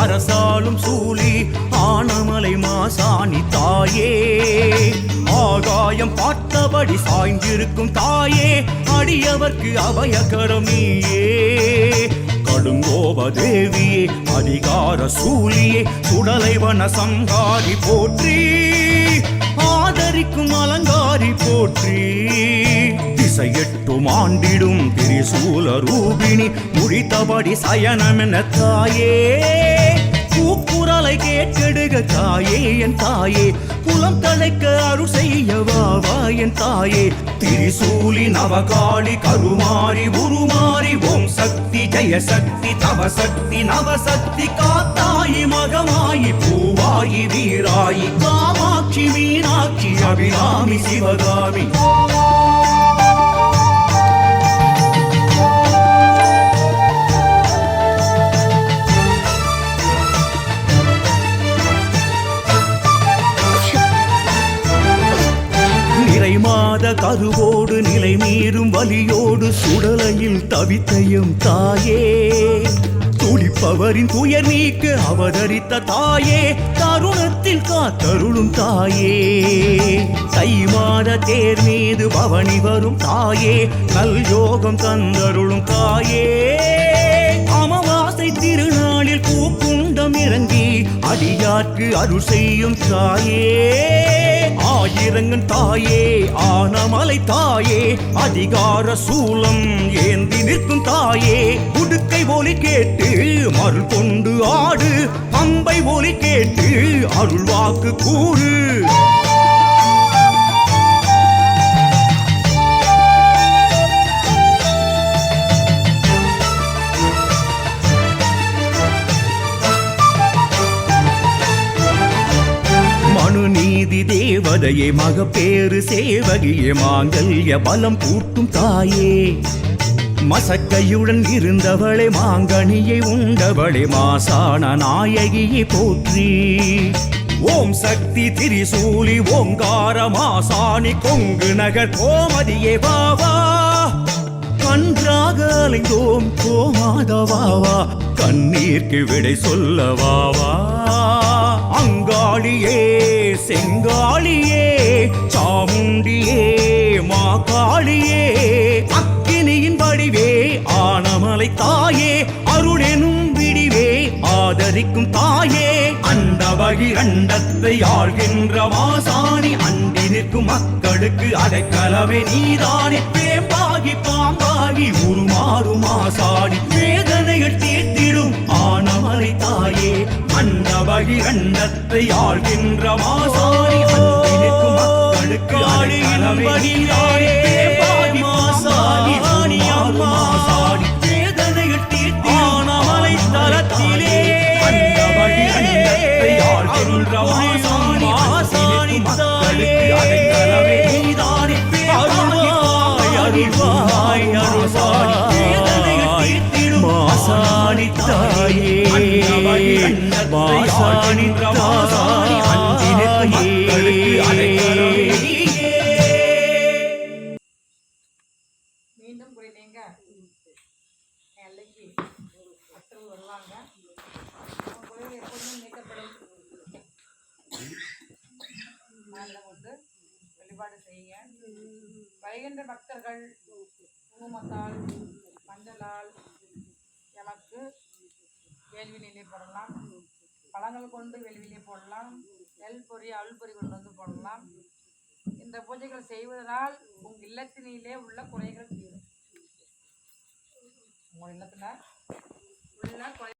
அரசாலும் சூழி ஆனமலை மாசாணி தாயே. ஆகாயம் பார்த்தபடி சாய்ந்திருக்கும் தாயே அடியவர்க்கு அபயகரம் நீயே. கடுங்கோப தேவியே அதிகார சூழியே சுடலைவன சங்காரி போற்றி. ஆதரிக்கும் அலங்காரி போற்றி. திசையெட்டும் ஆண்டிடும் திரிசூல ரூபிணி முடித்தபடி சயனமென தாயே. காலை கேட்கடுக தாயே என் தாயே. குலம் தலைக்க அருள் செய்யவா வா என் தாயே. திரிசூலி நவகாளி கருமாரி உருமாறி ஓம் சக்தி ஜெய சக்தி தவ சக்தி நவசக்தி காத்தாயி மகமாயி பூவாயி வீராயி காமாட்சி மீனாட்சி அபிராமி சிவகாமி. மாத கருவோடு நிலை மீறும் வலியோடு சுடலையில் தவித்தையும் தாயே. துடிப்பவரின் துயர் நீக்க அவதரித்த தாயே. தருணத்தில் காத்தருளும் தாயே. தை மாத தேர் மீது பவனி வரும் தாயே. நல் யோகம் தந்தருளும் தாயே. அடியாற்கு அருள் செய்யும் தாயே. ஆயிரங்கன் தாயே ஆனமலை தாயே. அதிகார சூலம் ஏந்தி நிற்கும் தாயே. உடுக்கை ஒலி கேட்டு மருள் கொண்டு ஆடு. பம்பை ஒலி கேட்டு அருள் வாக்கு கூறு. நீதி தேவதையே மகப்பேறு சேவகியே மாங்கல்ய பலம் கூட்டும் தாயே. மசக்கையுடன் இருந்தவளே மாங்கனியை உண்டவளே மாசான நாயகியை போற்றி. ஓம் சக்தி திரிசூலி ஓங்கார மாசாணி கொங்கு நகர் கோமதியே வாவா கன்றாக அலைந்தோம் கோமாதவாவா கண்ணீர்க்கு விடை சொல்லவாவா அங்காளியே செங்காளியே சாமுண்டியே மாகாளியே அக்கினியின் வடிவே ஆனமலை தாயே அருளெனும் விடிவே ஆதரிக்கும் தாயே. அந்த பகிரண்டத்தை ஆழ்கின்ற வாசாணி அண்டி நிற்கும் மக்களுக்கு அடைக்கலவே நீதானே. பேம்பாகி பாம்பாகி உருமாறும் மாசாணி அந்த பகிரண்டத்தை ஆள்கின்ற மாசாரி மீண்டும் புரியலைங்க எல்லைக்கு வருவாங்க அவங்க குறைகள் நீக்கப்படும் கொண்டு வழிபாடு செய்யுங்க வருகின்ற பக்தர்கள் குங்குமத்தால் மஞ்சளால் எனக்கு கேள்வி நிலைப்படலாம் பழங்கள் கொண்டு வெளியிலே போடலாம். நெல் பொறி அருள் பொறி கொண்டு வந்து போடலாம். இந்த பூஜைகள் செய்வதனால் உங்கள் இல்லத்தினிலே உள்ள குறைகள் தீரும். உங்கள் இல்லத்தில் உள்ள குறை